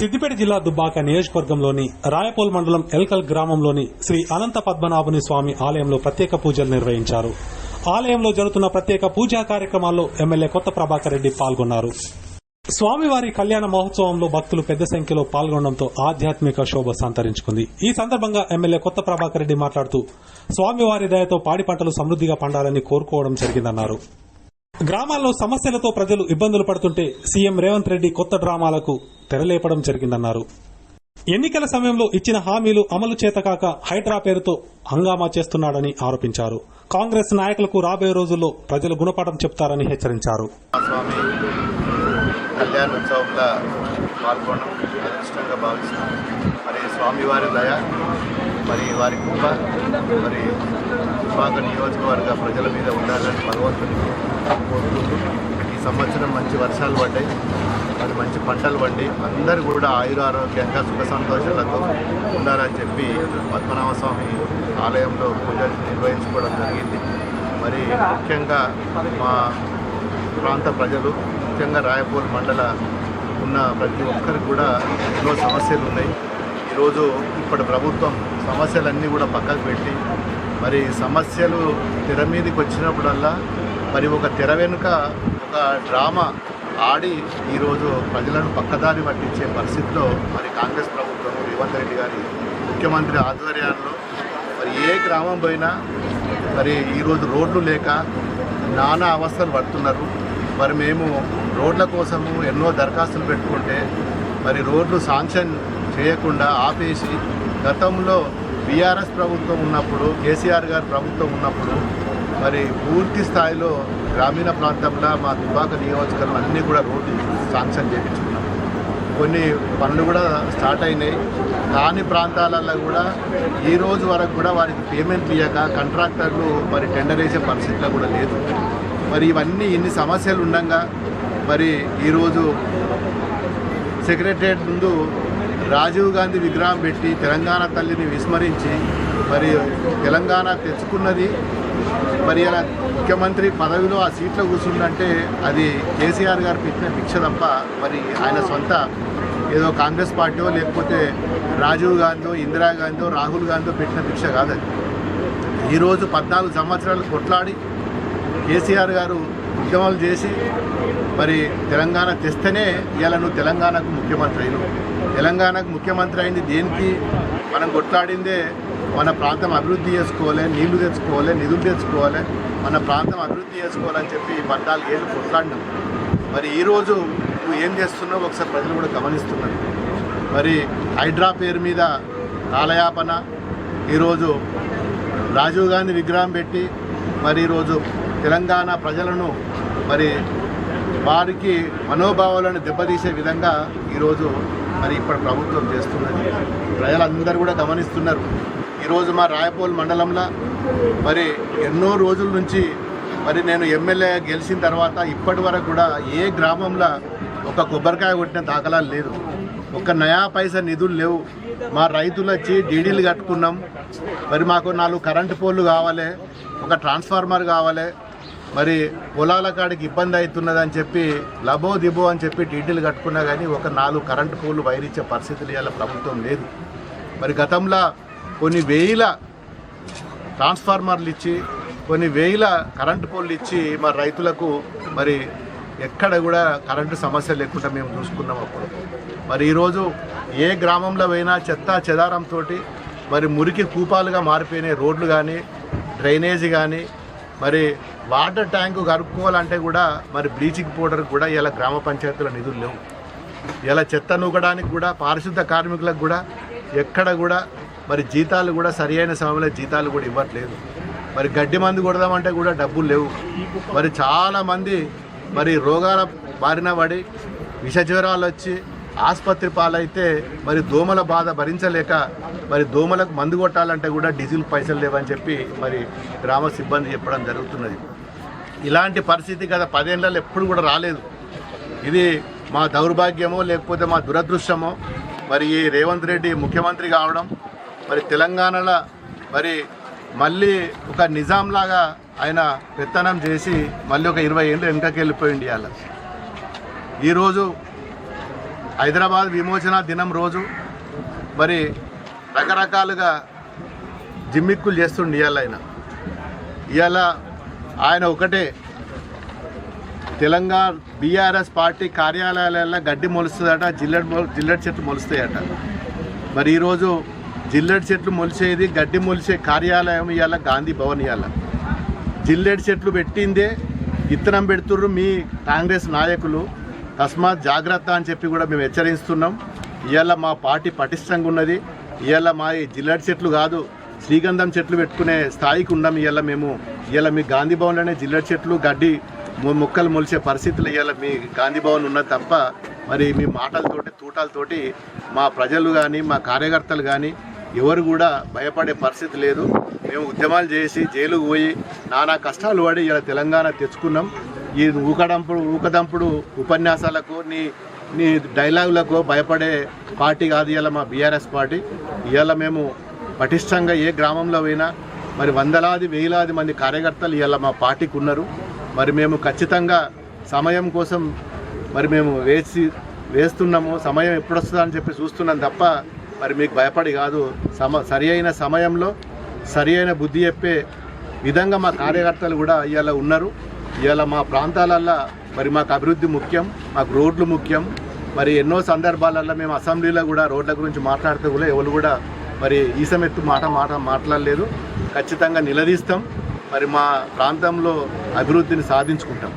సిద్దిపేట జిల్లా దుబ్బాక నియోజకవర్గంలోని రాయపోల్ మండలం ఎల్కల్ గ్రామంలోని శ్రీ అనంత పద్మనాభుని స్వామి ఆలయంలో ప్రత్యేక పూజలు నిర్వహించారు. ఆలయంలో జరుగుతున్న ప్రత్యేక పూజా కార్యక్రమాల్లో ఎమ్మెల్యే కొత్త ప్రభాకర్ రెడ్డి పాల్గొన్నారు. స్వామివారి కళ్యాణ మహోత్సవంలో భక్తులు పెద్ద సంఖ్యలో పాల్గొనడంతో ఆధ్యాత్మిక శోభ సంతరించుకుంది. ఈ సందర్భంగా ఎమ్మెల్యే కొత్త ప్రభాకర్ రెడ్డి మాట్లాడుతూ స్వామివారి దయతో పాడి పంటలు సమృద్దిగా పండాలని కోరుకోవడం జరిగిందన్నారు. గ్రామాల్లో సమస్యలతో ప్రజలు ఇబ్బందులు పడుతుంటే సీఎం రేవంత్ రెడ్డి కొత్త డ్రామాలకు తెరలేపడం జరిగిందన్నారు. ఎన్నికల సమయంలో ఇచ్చిన హామీలు అమలు చేతకాక హైడ్రా పేరుతో హంగామా చేస్తున్నాడని ఆరోపించారు. కాంగ్రెస్ నాయకులకు రాబోయే రోజుల్లో ప్రజలు గుణపాఠం చెప్తారని హెచ్చరించారు. మరి స్వామివారి దయ మరి వారి కృప మరి విభాగ నియోజకవర్గ ప్రజల మీద ఉండాలని భగవంతుని కోరుకుంటూ ఈ సంవత్సరం మంచి వర్షాలు పడ్డాయి. మరి మంచి పంటలు పండి అందరూ కూడా ఆయురారోగ్యంగా సుఖ సంతోషాలతో ఉండాలని చెప్పి పద్మనాభ స్వామి ఆలయంలో పూజలు నిర్వహించుకోవడం జరిగింది. మరి ముఖ్యంగా మా ప్రాంత ప్రజలు ముఖ్యంగా రాయపూర్ మండల ఉన్న ప్రతి ఒక్కరికి కూడా ఎన్నో సమస్యలు ఉన్నాయి. ఈరోజు ఇప్పటి ప్రభుత్వం సమస్యలన్నీ కూడా పక్కకు పెట్టి మరి సమస్యలు తెర మీదకి వచ్చినప్పుడల్లా మరి ఒక తెర వెనుక ఒక డ్రామా ఆడి ఈరోజు ప్రజలను పక్కదారి పట్టించే పరిస్థితిలో మరి కాంగ్రెస్ ప్రభుత్వం రేవంత్ రెడ్డి గారి ముఖ్యమంత్రి ఆధ్వర్యంలో మరి ఏ గ్రామం పోయినా మరి ఈరోజు రోడ్లు లేక నానా అవస్థలు పడుతున్నారు. మరి మేము రోడ్ల కోసము ఎన్నో దరఖాస్తులు పెట్టుకుంటే మరి రోడ్లు శాంక్షన్ చేయకుండా ఆపేసి గతంలో బీఆర్ఎస్ ప్రభుత్వం ఉన్నప్పుడు కేసీఆర్ గారు ప్రభుత్వం ఉన్నప్పుడు మరి పూర్తి స్థాయిలో గ్రామీణ ప్రాంతంలో మా దుబాక నియోజకవర్గం అన్నీ కూడా రోడ్లు శాంక్షన్ చేయించుకున్నాం. కొన్ని పనులు కూడా స్టార్ట్ అయినాయి. కాని ప్రాంతాలలో కూడా ఈ రోజు వరకు కూడా వారికి పేమెంట్ ఇవ్వక కాంట్రాక్టర్లు మరి టెండర్ వేసే పరిస్థితిలో కూడా లేదు. మరి ఇవన్నీ ఇన్ని సమస్యలు ఉండగా మరి ఈరోజు సెక్రటరియట్ ముందు రాజీవ్ గాంధీ విగ్రహం పెట్టి తెలంగాణ తల్లిని విస్మరించి మరి తెలంగాణ తెచ్చుకున్నది మరి అలా ముఖ్యమంత్రి పదవిలో ఆ సీట్లో కూర్చుందంటే అది కేసీఆర్ గారు పెట్టిన భిక్ష తప్ప మరి ఆయన సొంత ఏదో కాంగ్రెస్ పార్టీయో లేకపోతే రాజీవ్ గాంధీ ఇందిరాగాంధీ రాహుల్ గాంధీ పెట్టిన భిక్ష కాదు ఈరోజు పద్నాలుగు సంవత్సరాలు కొట్లాడి కేసీఆర్ గారు ఉద్యమాలు చేసి మరి తెలంగాణ తెస్తేనే ఇవాళ నువ్వు తెలంగాణకు ముఖ్యమంత్రి అయినావు. తెలంగాణకు ముఖ్యమంత్రి అయింది దేనికి? మనం కొట్లాడిందే మన ప్రాంతం అభివృద్ధి చేసుకోవాలి నీళ్ళు తెచ్చుకోవాలి నిధులు తెచ్చుకోవాలి మన ప్రాంతం అభివృద్ధి చేసుకోవాలని చెప్పి పద్నాలుగు ఏళ్ళు కొట్లాడినాం. మరి ఈరోజు నువ్వు ఏం చేస్తున్నావు ఒకసారి ప్రజలు కూడా గమనిస్తున్నారు. మరి హైడ్రా పేరు మీద కాలయాపన ఈరోజు రాజీవ్ గాంధీ విగ్రహం పెట్టి మరి ఈరోజు తెలంగాణ ప్రజలను మరి వారికి మనోభావాలను దెబ్బతీసే విధంగా ఈరోజు మరి ఇప్పుడు ప్రభుత్వం చేస్తున్నది. ప్రజలందరూ కూడా గమనిస్తున్నారు. ఈరోజు మా రాయపోల్ మండలంలో మరి ఎన్నో రోజుల నుంచి మరి నేను ఎమ్మెల్యే గెలిచిన తర్వాత ఇప్పటి వరకు కూడా ఏ గ్రామంలో ఒక కొబ్బరికాయ కొట్టిన దాఖలాలు లేదు. ఒక నయా పైసా నిధులు లేవు. మా రైతులు వచ్చి డీడీలు కట్టుకున్నాం. మరి మాకు నాలుగు కరెంటు పోల్లు కావాలి ఒక ట్రాన్స్ఫార్మర్ కావాలి మరి పొలాల కాడికి ఇబ్బంది అవుతున్నదని చెప్పి లబో దిబో అని చెప్పి టీటీలు కట్టుకున్నా కానీ ఒక నాలుగు కరెంటు పోల్లు వైరిచ్చే పరిస్థితులు ఇవాళ ప్రభుత్వం లేదు. మరి గతంలో కొన్ని వేల ట్రాన్స్ఫార్మర్లు ఇచ్చి కొన్ని వేల కరెంటు పోల్లు ఇచ్చి మరి రైతులకు మరి ఎక్కడ కూడా కరెంటు సమస్య లేకుండా మేము చూసుకున్నాం అప్పుడు. మరి ఈరోజు ఏ గ్రామంలో పోయినా చెత్త చెదారంతో మరి మురికి కూపాలుగా మారిపోయినాయి రోడ్లు కానీ డ్రైనేజీ కానీ మరి వాటర్ ట్యాంకు కరుక్కోవాలంటే కూడా మరి బ్లీచింగ్ పౌడర్ కూడా ఇలా గ్రామ పంచాయతీల నిధులు లేవు. ఇలా చెత్త నూకడానికి కూడా పారిశుద్ధ కార్మికులకు కూడా ఎక్కడ కూడా మరి జీతాలు కూడా సరి అయిన సమయంలో జీతాలు కూడా ఇవ్వట్లేదు. మరి గడ్డి మందు కొడదామంటే కూడా డబ్బులు లేవు. మరి చాలామంది మరి రోగాల బారిన పడి విష జ్వరాలు వచ్చి ఆసుపత్రి పాలైతే మరి దోమల బాధ భరించలేక మరి దోమలకు మందు కొట్టాలంటే కూడా డీజిల్ పైసలు లేవని చెప్పి మరి గ్రామ సిబ్బంది చెప్పడం జరుగుతున్నది. ఇలాంటి పరిస్థితి గత పదేళ్ళలో ఎప్పుడు కూడా రాలేదు. ఇది మా దౌర్భాగ్యమో లేకపోతే మా దురదృష్టమో మరి ఈ రేవంత్ రెడ్డి ముఖ్యమంత్రి కావడం మరి తెలంగాణలో మరి మళ్ళీ ఒక నిజాంలాగా ఆయన పెత్తనం చేసి మళ్ళీ ఒక ఇరవై ఏళ్ళు వెనుకకి వెళ్ళిపోయింది అలా ఈరోజు హైదరాబాద్ విమోచన దినం రోజు మరి రకరకాలుగా జిమ్మిక్కులు చేస్తుండే ఇవాళ ఆయన. ఇవాళ ఆయన ఒకటే తెలంగాణ బీఆర్ఎస్ పార్టీ కార్యాలయాలలో గడ్డి మొలుస్తుందట జిల్లెడ్ మొ జిల్లెడ్ చెట్లు మొలుస్తాయట. మరి ఈరోజు జిల్లెడ్ చెట్లు మొలిచేది గడ్డి మొలిచే కార్యాలయం ఇవాళ గాంధీ భవన్ ఇవాళ జిల్లెడ్ చెట్లు పెట్టిందే విత్తనం పెడుతుర్రు మీ కాంగ్రెస్ నాయకులు. తస్మాత్ జాగ్రత్త అని చెప్పి కూడా మేము హెచ్చరిస్తున్నాం. ఇవాళ మా పార్టీ పటిష్టంగా ఉన్నది. ఇవాళ మా ఈ చెట్లు కాదు శ్రీగంధం చెట్లు పెట్టుకునే స్థాయికి ఉన్నాం ఇవాళ మేము. ఇవాళ మీ గాంధీ భవన్లోనే జిల్లడి చెట్లు గడ్డి మొక్కలు మొలిచే పరిస్థితులు ఇవాళ మీ గాంధీ భవన్ ఉన్నది తప్ప మరి మీ మాటలతోటి తూటాలతోటి మా ప్రజలు కానీ మా కార్యకర్తలు కానీ ఎవరు కూడా భయపడే పరిస్థితి లేదు. మేము ఉద్యమాలు చేసి జైలుకు పోయి నానా కష్టాలు పడి ఇలా తెలంగాణ తెచ్చుకున్నాం. ఈ ఊకడంపుడు ఊకదంపుడు ఉపన్యాసాలకు నీ నీ డైలాగులకు భయపడే పార్టీ కాదు ఇవాళ మా బీఆర్ఎస్ పార్టీ. ఇవాళ మేము పటిష్టంగా ఏ గ్రామంలో పోయినా మరి వందలాది వేలాది మంది కార్యకర్తలు ఇవాళ మా పార్టీకి ఉన్నారు. మరి మేము ఖచ్చితంగా సమయం కోసం మరి మేము వేసి వేస్తున్నాము. సమయం ఎప్పుడు వస్తుందని చెప్పి చూస్తున్నాం తప్ప మరి మీకు భయపడి కాదు. సమ సరి అయిన సమయంలో సరి అయిన బుద్ధి చెప్పే విధంగా మా కార్యకర్తలు కూడా ఇవాళ ఉన్నారు. ఇవాళ మా ప్రాంతాలల్లో మరి మాకు అభివృద్ధి ముఖ్యం మాకు రోడ్లు ముఖ్యం. మరి ఎన్నో సందర్భాలలో మేము అసెంబ్లీలో కూడా రోడ్ల గురించి మాట్లాడితే కూడా ఎవరు కూడా మరి ఈసమెత్తు మాట మాట మాట్లాడలేదు. ఖచ్చితంగా నిలదీస్తాం. మరి మా ప్రాంతంలో అభివృద్ధిని సాధించుకుంటాం.